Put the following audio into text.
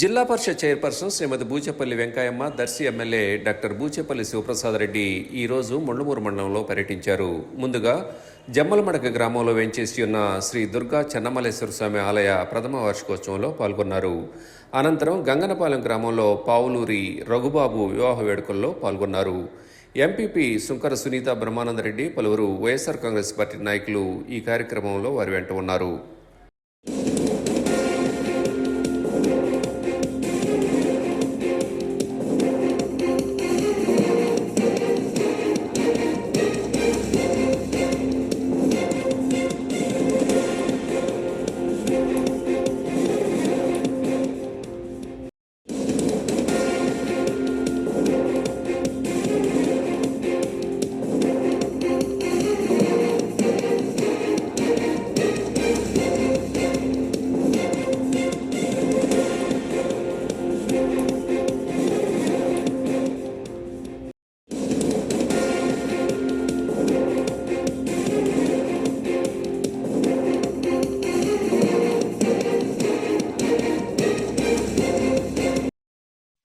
Zilla Parishad chairperson Srimati Buchepalli Venkayamma Darsi MLA doctor Buchepalli Sivaprasad Reddy ఈరోజు మొండమూరు మండలంలో పర్యటించారు. ముందుగా జమ్మలమడక గ్రామంలో వెంచేసి ఉన్న శ్రీ దుర్గా చెన్నమల్లేశ్వర స్వామి ఆలయ ప్రథమ వార్షికోత్సవంలో పాల్గొన్నారు. అనంతరం గంగనపాలెం గ్రామంలో పావులూరి రఘుబాబు వివాహ వేడుకల్లో పాల్గొన్నారు. ఎంపీపీ సుంకర సునీత బ్రహ్మానందరెడ్డి పలువురు వైఎస్ఆర్ కాంగ్రెస్ పార్టీ నాయకులు ఈ కార్యక్రమంలో వారి వెంట ఉన్నారు.